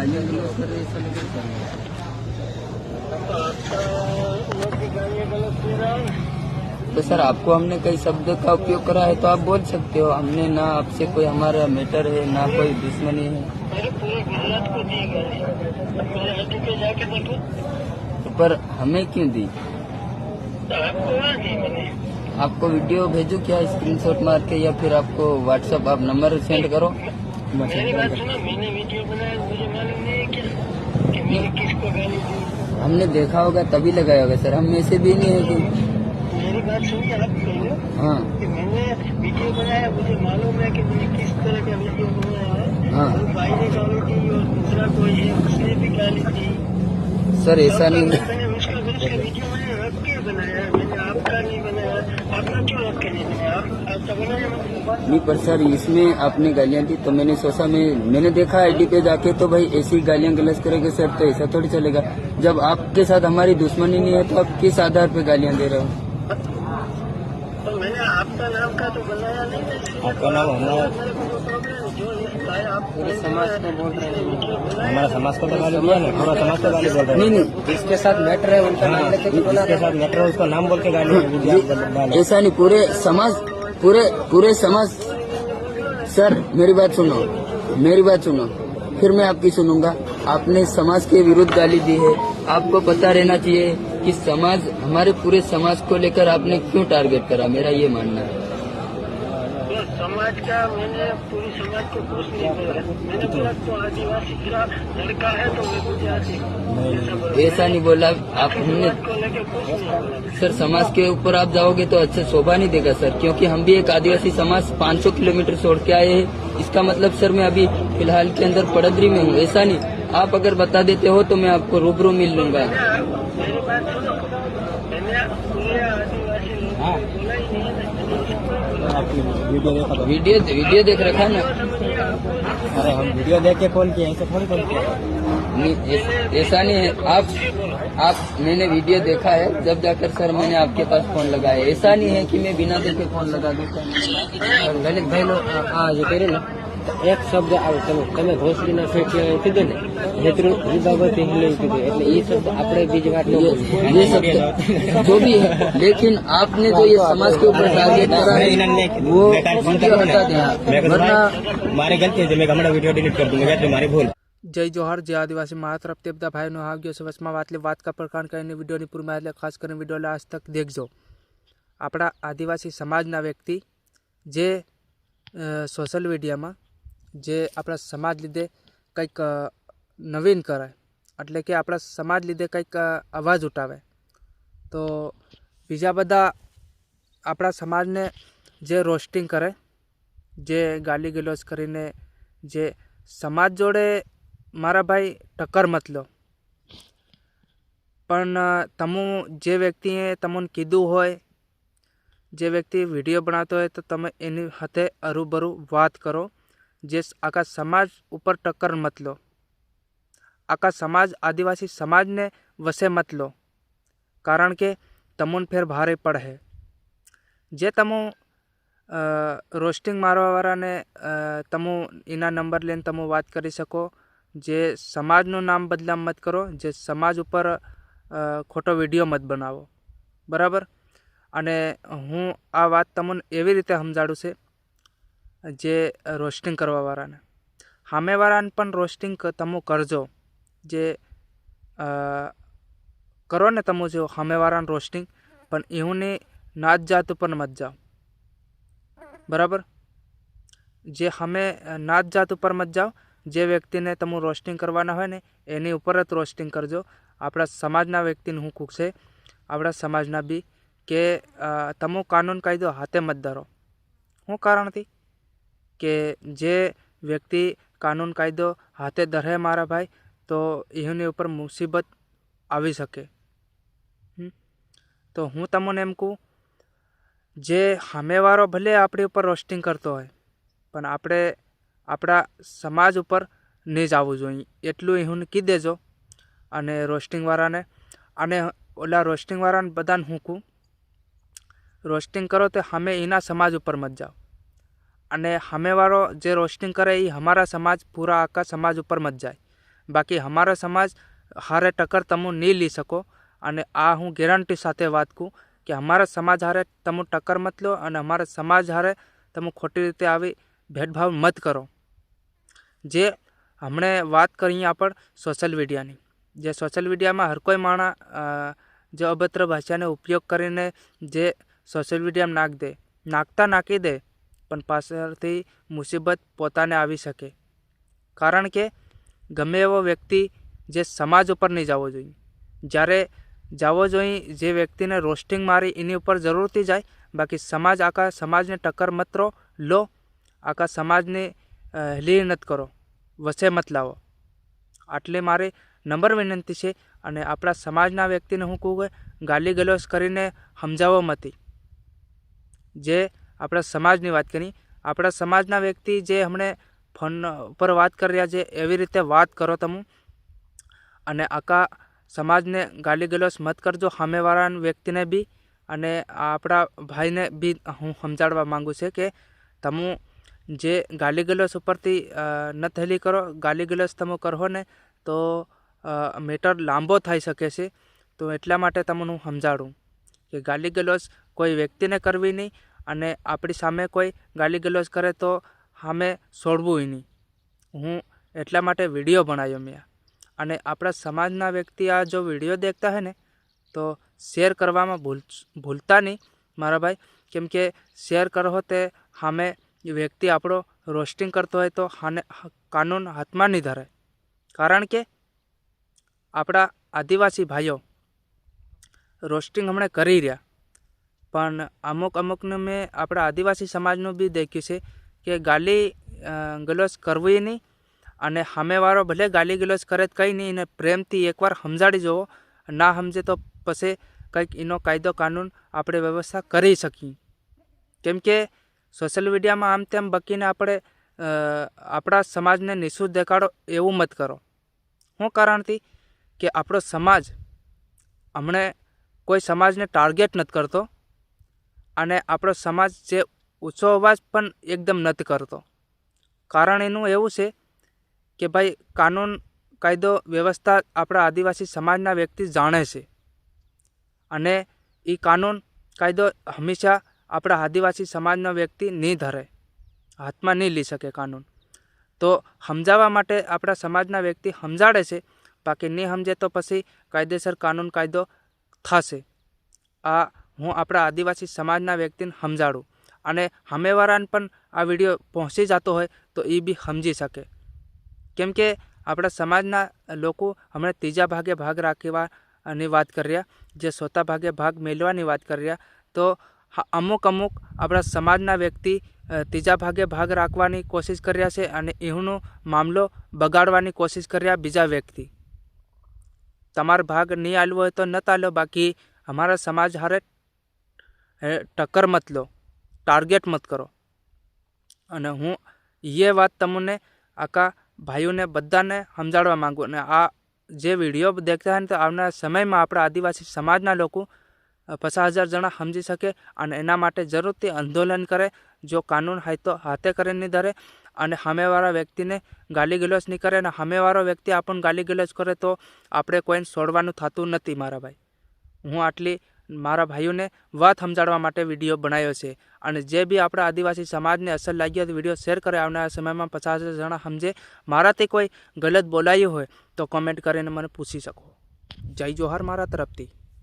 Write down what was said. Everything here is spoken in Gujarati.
तो सर आपको हमने कई शब्द का उपयोग करा है तो आप बोल सकते हो हमने ना आपसे कोई हमारा मैटर है ना कोई दुश्मनी है पर हमें क्यों दी आपको वीडियो भेजो क्या स्क्रीनशॉट मार के या फिर आपको व्हाट्सएप आप नंबर सेंड करो हमने देखा होगा तभी लगाया होगा सर हम ऐसे भी नहीं है कि मेरी बात सुन के आप हाँ मैंने वीडियो बनाया मुझे मालूम है कि मुझे किस तरह का वीडियो बनाया है हाँ भाई ने गाली और दूसरा कोई है उसने भी गाली थी सर ऐसा नहीं उसका वीडियो नहीं पर सर इसमें आपने गालियाँ दी तो मैंने सोचा मैं मैंने देखा आईडी पे जाके तो भाई ऐसी गालियाँ गलत करेंगे सर तो ऐसा थोड़ी चलेगा जब आपके साथ हमारी दुश्मनी नहीं है तो आप किस आधार पे गालियाँ दे रहे हो तो मैंने आपका नाम का तो बनाया नहीं आपका नाम हमारा तो तो समाज को पूरा तो समाज गाली बोल रहे हैं जिसके साथ मैटर है उनका नाम हाँ, लेके साथ मैटर है उसका नाम बोल के गाली ऐसा नहीं पूरे समाज पूरे पूरे समझ सर मेरी बात सुनो मेरी बात सुनो फिर मैं आपकी सुनूंगा आपने समाज के विरुद्ध गाली दी है आपको पता रहना चाहिए कि समाज हमारे पूरे समाज को लेकर आपने क्यों टारगेट करा मेरा ये मानना है समाज का मैंने पूरी समाज को घोष नहीं बोला है मैंने बोला तो आदिवासी का लड़का है तो मैं गुजराती ऐसा नहीं बोला आप हमने सर समाज के ऊपर आप जाओगे तो अच्छा शोभा नहीं देगा सर क्योंकि हम भी एक आदिवासी समाज 500 किलोमीटर छोड़ के आए हैं इसका मतलब सर मैं अभी फिलहाल के अंदर पड़दरी में हूँ ऐसा नहीं आप अगर बता देते हो तो मैं आपको रूबरू मिल लूंगा वीडियो देखा वीडियो वीडियो देख रखा है ना अरे हम वीडियो देख के कॉल किए ऐसे थोड़ी कॉल किया ऐसा नहीं है आप आप मैंने वीडियो देखा है जब जाकर सर मैंने आपके पास फोन लगाया ऐसा नहीं है कि मैं बिना देखे फोन लगा दूसरा गणित भाई लोग ये कह ना એક શબ્દ આવે તમે તમે ઘોષણીના ફેંકી કીધું ને હેતરું એ બાબતે હિલોઈ કીધું એટલે એ શબ્દ આપણે બીજી વાત ये सब जो भी है लेकिन आपने जो ये समाज के ऊपर टारगेट करा है वो हटा दिया वरना મારે ગલતી હતી મેં હમણાં વિડીયો ડિલીટ કરી દઉં એટલે મારે ભૂલ જય જોહર જે આદિવાસી મારા તરફથી બધા ભાઈનો આવ્યો છે વચમાં વાતલે વાત કા પ્રકાર કરીને વિડીયોની પૂરી એટલે ખાસ કરીને વિડીયો આજ તક દેખજો આપણા આદિવાસી સમાજના વ્યક્તિ જે સોશિયલ મીડિયામાં જે આપણા સમાજ લીધે કંઈક નવીન કરે એટલે કે આપણા સમાજ લીધે કંઈક અવાજ ઉઠાવે તો બીજા બધા આપણા સમાજને જે રોસ્ટિંગ કરે જે ગાલી ગલોચ કરીને જે સમાજ જોડે મારા ભાઈ ટક્કર મત લો પણ તમે જે વ્યક્તિએ તમને કીધું હોય જે વ્યક્તિ વિડીયો બનાવતો હોય તો તમે એની સાથે અરૂબરૂ વાત કરો જેસ આકા સમાજ ઉપર ટક્કર મત લો આકા સમાજ આદિવાસી સમાજ ને વસે મત લો કારણ કે તમન ફેર ભારે પડ હે જે તમો રોસ્ટિંગ મારવા વારા ને તમો ઇના નંબર લેન તમો વાત કરી શકો જે સમાજ નો નામ બદલા મત કરો જે સમાજ ઉપર ખોટો વિડિયો મત બનાવો બરાબર અને હું આ વાત તમન એવી રીતે સમજાડું છું જે રોસ્ટિંગ કરવાવાળાને સામેવાળાને પણ રોસ્ટિંગ તમે કરજો જે કરો ને તમે જો સામેવાળાને રોસ્ટિંગ પણ એઓને નાત જાત ઉપર મત જાઓ બરાબર જે સામે નાત જાત ઉપર મત જાઓ જે વ્યક્તિને તમે રોસ્ટિંગ કરવાના હોય ને એની ઉપર જ રોસ્ટિંગ કરજો આપણા સમાજના વ્યક્તિને હું કૂક છે આપણા સમાજના બી કે તમો કાનૂન કાયદો હાથે મત ધરો શું કારણથી કે જે વ્યક્તિ કાનૂન કાયદો હાથે ધરે મારા ભાઈ તો એની ઉપર મુસીબત આવી શકે તો હું તમને એમ કહું જે સામેવાળો ભલે આપણી ઉપર રોસ્ટિંગ કરતો હોય પણ આપણે આપણા સમાજ ઉપર નહીં જવું જોઈએ એટલું હું કહી દેજો અને રોસ્ટિંગવાળાને અને ઓલા રોસ્ટિંગવાળાને બધાને હું કહું રોસ્ટિંગ કરો તો સામે એના સમાજ ઉપર મત જાઓ અને હમેવારો જે રોસ્ટિંગ કરે ઈ અમારો સમાજ પૂરા આકા સમાજ ઉપર મત જાય બાકી અમારો સમાજ હારે ટક્કર તમો ની લી શકો અને આ હું ગેરંટી સાથે વાત કહું કે અમારો સમાજ હારે તમો ટક્કર મત લો અને અમારો સમાજ હારે તમો ખોટી રીતે આવે ભેદભાવ મત કરો જે આપણે વાત કરીયા પર સોશિયલ મીડિયા ને જે સોશિયલ મીડિયા માં હર કોઈ માણા જે અપત્ર ભાષાને ઉપયોગ કરે ને જે સોશિયલ મીડિયા માં નાખ દે નાકતા નાકી દે પણ પાછળથી મુસીબત પોતાને આવી શકે કારણ કે ગમે એવો વ્યક્તિ જે સમાજ ઉપર નહીં જવો જોઈએ જ્યારે જવો જોઈએ જે વ્યક્તિને રોસ્ટિંગ મારી એની ઉપર જરૂરથી જાય બાકી સમાજ આખા સમાજને ટક્કર મત લો આખા સમાજને લીલ નત કરો વસે મત લાવો આટલે મારી નંબર વિનંતી છે અને આપણા સમાજના વ્યક્તિને હું કહું કે ગાલી ગલોશ કરીને સમજાવો મતી જે આપડા સમાજની વાત કરી આપણા સમાજના વ્યક્તિ જે હમણે ફોન પર વાત કરી રહ્યા છે એવી રીતે વાત કરો તમે અને આકા સમાજને ગાળી ગલુસ મત કરજો હમેવારાન વ્યક્તિને ભી અને આ આપડા ભાઈને ભી હું સમજાડવા માંગુ છું કે તમે જે ગાળી ગલુસ પરતી ન થેલી કરો ગાળી ગલુસ તમે કરહો ને તો મેટર લાંબો થઈ શકે છે તો એટલા માટે તમને હું સમજાડું કે ગાળી ગલુસ કોઈ વ્યક્તિને કરવી નહીં અને આપણી સામે કોઈ ગાલી ગલોજ કરે તો સામે છોડવું નહીં હું એટલા માટે વિડીયો બનાવ્યો મેં અને આપણા સમાજના વ્યક્તિ આ જો વિડીયો દેખતા હોય ને તો શેર કરવામાં ભૂલ ભૂલતા નહીં મારા ભાઈ કેમ કે શેર કરો તે સામે વ્યક્તિ આપણો રોસ્ટિંગ કરતો હોય તો હાને કાનૂન હાથમાં નહીં ધરે કારણ કે આપણા આદિવાસી ભાઈઓ રોસ્ટિંગ હમણાં કરી રહ્યા પણ અમુક અમુકને મેં આપણા આદિવાસી સમાજનું બી દેખ્યું છે કે ગાલી ગલોચ કરવી નહીં અને સામેવાળો ભલે ગાલી ગલોચ કરે જ કંઈ નહીં એને પ્રેમથી એકવાર સમજાડી જવો ના સમજે તો પછી કંઈક એનો કાયદો કાનૂન આપણે વ્યવસ્થા કરી શકીએ કેમ કે સોશિયલ મીડિયામાં આમ તેમ બકીને આપણે આપણા સમાજને નિઃશુદ્ધ દેખાડો એવું મત કરો શું કારણથી કે આપણો સમાજ હમણે કોઈ સમાજને ટાર્ગેટ નથી કરતો અને આપણો સમાજ જે ઊંચો અવાજ પણ એકદમ નથી કરતો કારણ એનું એવું છે કે ભાઈ કાનૂન કાયદો વ્યવસ્થા આપણા આદિવાસી સમાજના વ્યક્તિ જાણે છે અને એ કાનૂન કાયદો હંમેશા આપણા આદિવાસી સમાજનો વ્યક્તિ નહીં ધરે હાથમાં નહીં લઈ શકે કાનૂન તો સમજાવવા માટે આપણા સમાજના વ્યક્તિ સમજાડે છે બાકી નહીં સમજે તો પછી કાયદેસર કાનૂન કાયદો થશે આ હું આપણા આદિવાસી સમાજના વ્યક્તિને સમજાડું અને સામેવાળાને પણ આ વિડીયો પહોંચી જતો હોય તો એ બી સમજી શકે કેમ કે આપણા સમાજના લોકો હમણાં ત્રીજા ભાગે ભાગ રાખવાની વાત કર્યા જે સોતા ભાગે ભાગ મેળવાની વાત કર્યા રહ્યા તો અમુક અમુક આપણા સમાજના વ્યક્તિ ત્રીજા ભાગે ભાગ રાખવાની કોશિશ કર્યા છે અને એનો મામલો બગાડવાની કોશિશ કર્યા બીજા વ્યક્તિ તમારો ભાગ નહીં આવ્યો હોય તો ન તાલો બાકી અમારા સમાજ હારે ટક્કર મત લો ટાર્ગેટ મત કરો અને હું એ વાત તમને આખા ભાઈઓને બધાને સમજાડવા માગું અને આ જે વિડીયો દેખતા હોય ને તો આવનારા સમયમાં આપણા આદિવાસી સમાજના લોકો પચાસ હજાર જણા સમજી શકે અને એના માટે જરૂરથી આંદોલન કરે જો કાનૂન હોય તો હાથે કરે નહીં ધરે અને સામેવાળા વ્યક્તિને ગાલી ગલોચ નહીં કરે અને સામેવાળો વ્યક્તિ આપણને ગાલી ગલોચ કરે તો આપણે કોઈને છોડવાનું થતું નથી મારા ભાઈ હું આટલી મારા ભાઈઓને વાત સમજાડવા માટે વિડિયો બનાવ્યો છે અને જે ભી આપણા આદિવાસી સમાજને અસલ લાગ્યો તો વિડિયો શેર કરે આવના સમયમાં 50000 જણા સમજે મારાથી કોઈ غلط બોલાયો હોય તો કમેન્ટ કરીને મને પૂછી શકો જય જોહાર મારા તરફથી